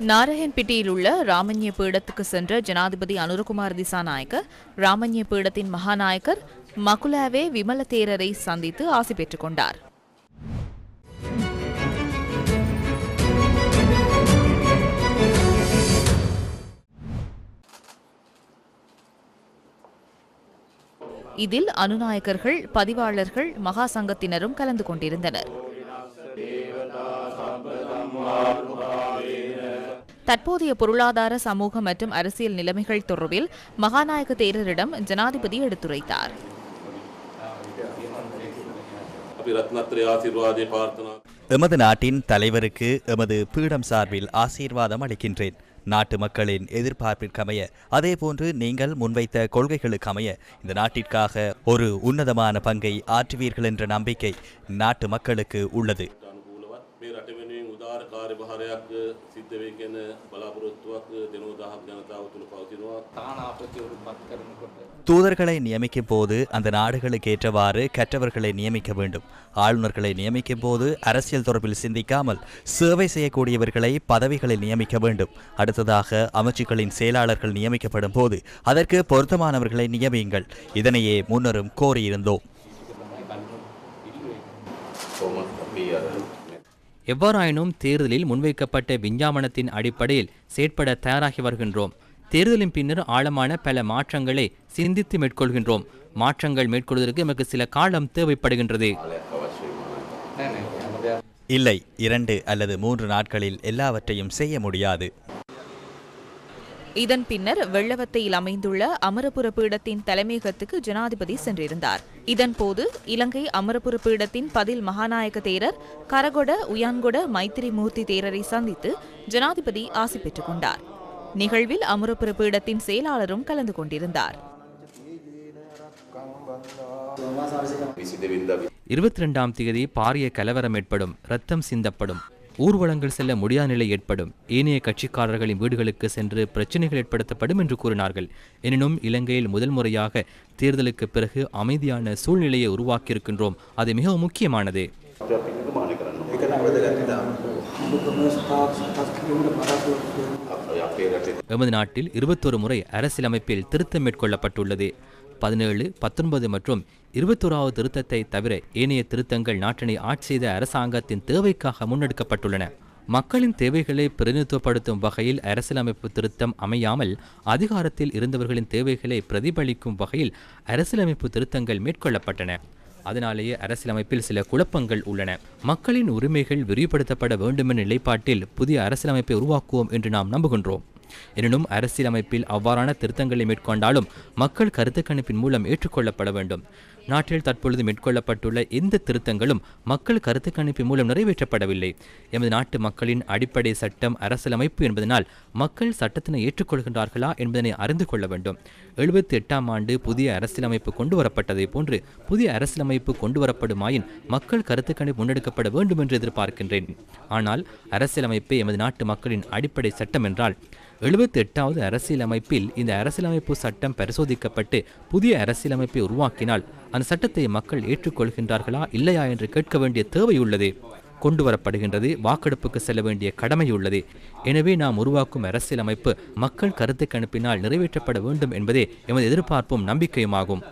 நாராயண்பிட்டியில் உள்ள ராமன்ய பீடத்துக்கு சென்ற ஜனாதிபதி அனுரகுமார் திசாநாயக்க ராமன்ய பீடத்தின் மகாநாயக்கர் மகுலாவே விமல தேரரை சந்தித்து ஆசி பெற்றுக் கொண்டார். இதில் அனுநாயக்கர்கள் பதிவாளர்கள் மகா சங்கத்தினரும் கலந்து கொண்டிருந்தனர். தற்போதைய பொருளாதார சமூக மற்றும் அரசியல் நிலைமைகள் தொடர்பில் மகாநாயக தேரரிடம் ஜனாதிபதி எடுத்துரைத்தார். எமது நாட்டின் தலைவருக்கு எமது பீடம் சார்பில் ஆசீர்வாதம் அளிக்கின்றேன். நாட்டு மக்களின் எதிர்பார்ப்பிற்கமைய அதேபோன்று நீங்கள் முன்வைத்த கொள்கைகளுக்கமைய இந்த நாட்டிற்காக ஒரு உன்னதமான பங்கை ஆற்றுவீர்கள் என்ற நம்பிக்கை நாட்டு மக்களுக்கு உள்ளது. කාර්යභාරයක් සිද්ධ වේ කියන බලාපොරොත්තුවක් දෙනෝ දහක් ජනතාව තුළ පවතිනවා. තානාපතිවරු පත් කරනකොට தூதர்களை நியமிக்கும் போது அந்த நாடுகளுக்கு ஏற்றவாறு கற்றவர்களை நியமிக்க வேண்டும் ஆளுநர்களை நியமிக்கும் போது அரசியல் தொடர்பில் சிந்திக்காமல் சேவை செய்யக்கூடியவர்களை பதவிகளில் நியமிக்க வேண்டும் அடுத்ததாக அமைச்சுக்களின் செயலாளர்கள் நியமிக்கப்படும் போது அதற்கு பொருத்தமானவர்களை நியமியுங்கள் இதனையே முன்னரும் கோரியிருந்தோம் எவ்வாறாயினும் தேர்தலில் முன்வைக்கப்பட்ட விஞ்ஞாபனத்தின் அடிப்படையில் செயற்பட தயாராகி வருகின்றோம். தேர்தலின் பின்னர் ஆழமான பல மாற்றங்களை சிந்தித்து மேற்கொள்கின்றோம். மாற்றங்கள் மேற்கொள்வதற்கு எமக்கு சில காலம் தேவைப்படுகின்றது. இல்லை இரண்டு அல்லது மூன்று நாட்களில் எல்லாவற்றையும் செய்ய முடியாது. இதன் பின்னர் வெள்ளவத்தையில் அமைந்துள்ள அமரபுர பீடத்தின் தலைமையகத்துக்கு ஜனாதிபதி சென்றிருந்தார். இதன்போது இலங்கை அமரபுர பீடத்தின் பதில் மகாநாயக தேரர் கரகொட உயான்கொட மைத்திரி மூர்த்தி தேரரை சந்தித்து ஜனாதிபதி ஆசி பெற்றுக் கொண்டார். நிகழ்வில் அமரபுர பீடத்தின் செயலாளரும் கலந்து கொண்டிருந்தார். இருபத்தி ரெண்டாம் தேதி பாரிய கலவரம் ஏற்படும் ரத்தம் சிந்தப்படும். ஊர்வலங்கள் செல்ல முடியாத நிலை ஏற்படும். ஏனைய கட்சிக்காரர்களின் வீடுகளுக்கு சென்று பிரச்சனைகள் ஏற்படுத்தப்படும் என்று கூறினார்கள். எனினும் இலங்கையில் முதல் முறையாக தேர்தலுக்கு பிறகு அமைதியான சூழ்நிலையை உருவாக்கியிருக்கின்றோம். அது மிகவும் முக்கியமானது. எமது நாட்டில் இருபத்தொரு முறை அரசியலமைப்பில் திருத்தம் மேற்கொள்ளப்பட்டுள்ளது. பதினேழு பத்தொன்பது மற்றும் இருபத்தோராவது திருத்தத்தை தவிர ஏனைய திருத்தங்கள் நாட்டினை ஆட்சி செய்த அரசாங்கத்தின் தேவைக்காக முன்னெடுக்கப்பட்டுள்ளன. மக்களின் தேவைகளை பிரதிநிதித்துவப்படுத்தும் வகையில் அரசியலமைப்பு திருத்தம் அமையாமல் அதிகாரத்தில் இருந்தவர்களின் தேவைகளை பிரதிபலிக்கும் வகையில் அரசியலமைப்பு திருத்தங்கள் மேற்கொள்ளப்பட்டன. அதனாலேயே அரசியலமைப்பில் சில குழப்பங்கள் உள்ளன. மக்களின் உரிமைகள் விரிவுபடுத்தப்பட வேண்டுமென்ற நிலைப்பாட்டில் புதிய அரசியலமைப்பை உருவாக்குவோம் என்று நாம் நம்புகின்றோம். எனினும் அரசியலமைப்பில் அவ்வாறான திருத்தங்களை மேற்கொண்டாலும் மக்கள் கருத்து கணிப்பின் மூலம் ஏற்றுக்கொள்ளப்பட வேண்டும். நாட்டில் தற்பொழுது மேற்கொள்ளப்பட்டுள்ள எந்த திருத்தங்களும் மக்கள் கருத்து கணிப்பின் மூலம் நிறைவேற்றப்படவில்லை. எமது நாட்டு மக்களின் அடிப்படை சட்டம் அரசியலமைப்பு என்பதனால் மக்கள் சட்டத்தினை ஏற்றுக்கொள்கின்றார்களா என்பதனை அறிந்து கொள்ள வேண்டும். எழுபத்தி எட்டாம் ஆண்டு புதிய அரசியலமைப்பு கொண்டு வரப்பட்டதை போன்று புதிய அரசியலமைப்பு கொண்டு வரப்படுமாயின் மக்கள் கருத்து கணிப்பு முன்னெடுக்கப்பட வேண்டும் என்று எதிர்பார்க்கின்றேன். ஆனால் அரசியலமைப்பே எமது நாட்டு மக்களின் அடிப்படை சட்டம் என்றால் எழுபத்தி எட்டாவது அரசியலமைப்பில் இந்த அரசியலமைப்பு சட்டம் பரிசோதிக்கப்பட்டு புதிய அரசியலமைப்பை உருவாக்கினால் அந்த சட்டத்தை மக்கள் ஏற்றுக்கொள்கின்றார்களா இல்லையா என்று கேட்க வேண்டிய தேவை உள்ளது கொண்டு வரப்படுகின்றது வாக்கெடுப்புக்கு செல்ல வேண்டிய கடமை உள்ளது எனவே நாம் உருவாக்கும் அரசியலமைப்பு மக்கள் கருத்துக்கு அனுப்பினால் நிறைவேற்றப்பட வேண்டும் என்பதே எமது எதிர்பார்ப்பும் நம்பிக்கையுமாகும்